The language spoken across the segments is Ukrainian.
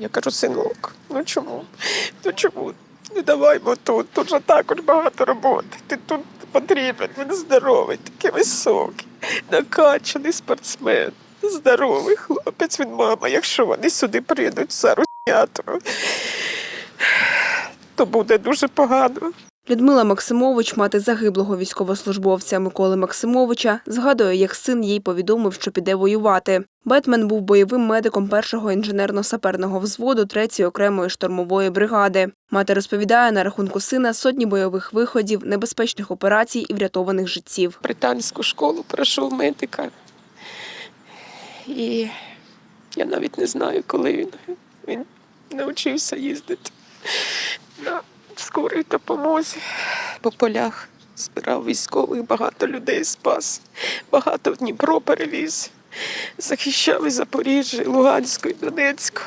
Я кажу, синок, ну чому? Ну чому? Не давай бо тут, тут же також багато роботи. Ти тут потрібен, він здоровий, такий високий, накачаний спортсмен, здоровий хлопець, він мама. Якщо вони сюди прийдуть за руснятою, то буде дуже погано. Людмила Максимович, мати загиблого військовослужбовця Миколи Максимовича, згадує, як син їй повідомив, що піде воювати. Бетмен був бойовим медиком першого інженерно-саперного взводу 3-ї окремої штурмової бригади. Мати розповідає на рахунку сина сотні бойових виходів, небезпечних операцій і врятованих життів. британську школу пройшов медика. І я навіть не знаю, коли він, він навчився їздити скорій допомозі. По полях збирав військових, багато людей спас, багато в Дніпро перевіз. Захищав і Запоріжжя, і Луганську, і Донецьку,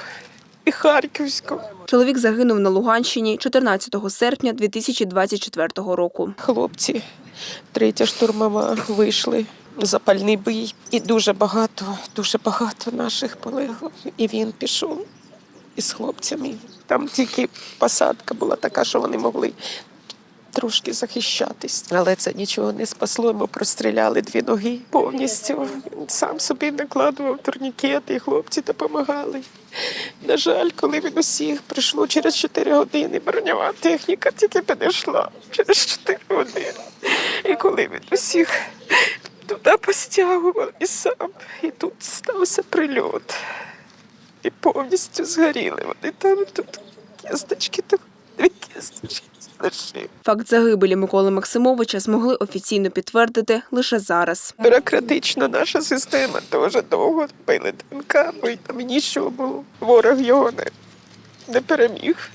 і Харківську. Чоловік загинув на Луганщині 14 серпня 2024 року. Хлопці, третя штурмова, вийшли запальний бій. І дуже багато, дуже багато наших полегло. І він пішов із хлопцями. Там тільки посадка була така, що вони могли трошки захищатись. Але це нічого не спасло. Йому простріляли дві ноги повністю. Він сам собі накладував турнікети, і хлопці допомагали. На жаль, коли він усіх прийшло через 4 години, броньова техніка тільки підійшла через 4 години. І коли він усіх туди постягував і сам, і тут стався прильот. І повністю згоріли вони там тут кісточки, там дві кісточки. Факт загибелі Миколи Максимовича змогли офіційно підтвердити лише зараз. Бюрократична наша система дуже довго били ДНК, бо й там нічого було. Ворог його не, не переміг.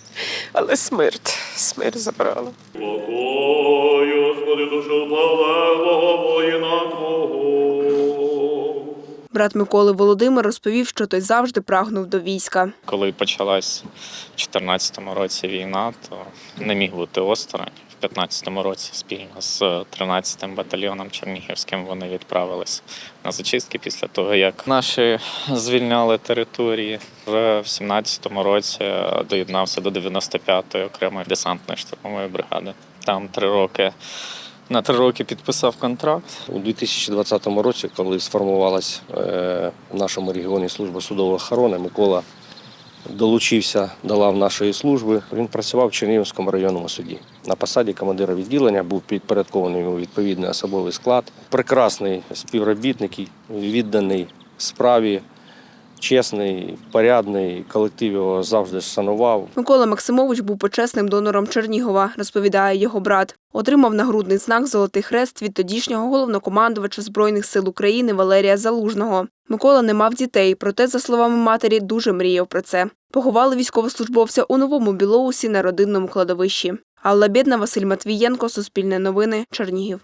Але смерть, смерть забрала. Покой, Господи, душу полеглого воїна Твого. Брат Миколи Володимир розповів, що той завжди прагнув до війська. Коли почалась в 2014 році війна, то не міг бути осторонь. В 2015 році спільно з 13-м батальйоном Чернігівським вони відправились на зачистки після того, як наші звільняли території. В 17-му році доєднався до 95-ї окремої десантної штурмової бригади. Там три роки на три роки підписав контракт. У 2020 році, коли сформувалась е, в нашому регіоні служба судової охорони, Микола долучився до лав нашої служби. Він працював в Чернігівському районному суді. На посаді командира відділення був підпорядкований йому відповідний особовий склад. Прекрасний співробітник, відданий справі, чесний, порядний. Колектив його завжди шанував. Микола Максимович був почесним донором Чернігова, розповідає його брат. Отримав нагрудний знак Золотий хрест від тодішнього головнокомандувача Збройних сил України Валерія Залужного. Микола не мав дітей, проте, за словами матері, дуже мріяв про це. Поховали військовослужбовця у новому Білоусі на родинному кладовищі. Алла Бєдна, Василь Матвієнко, Суспільне новини, Чернігів.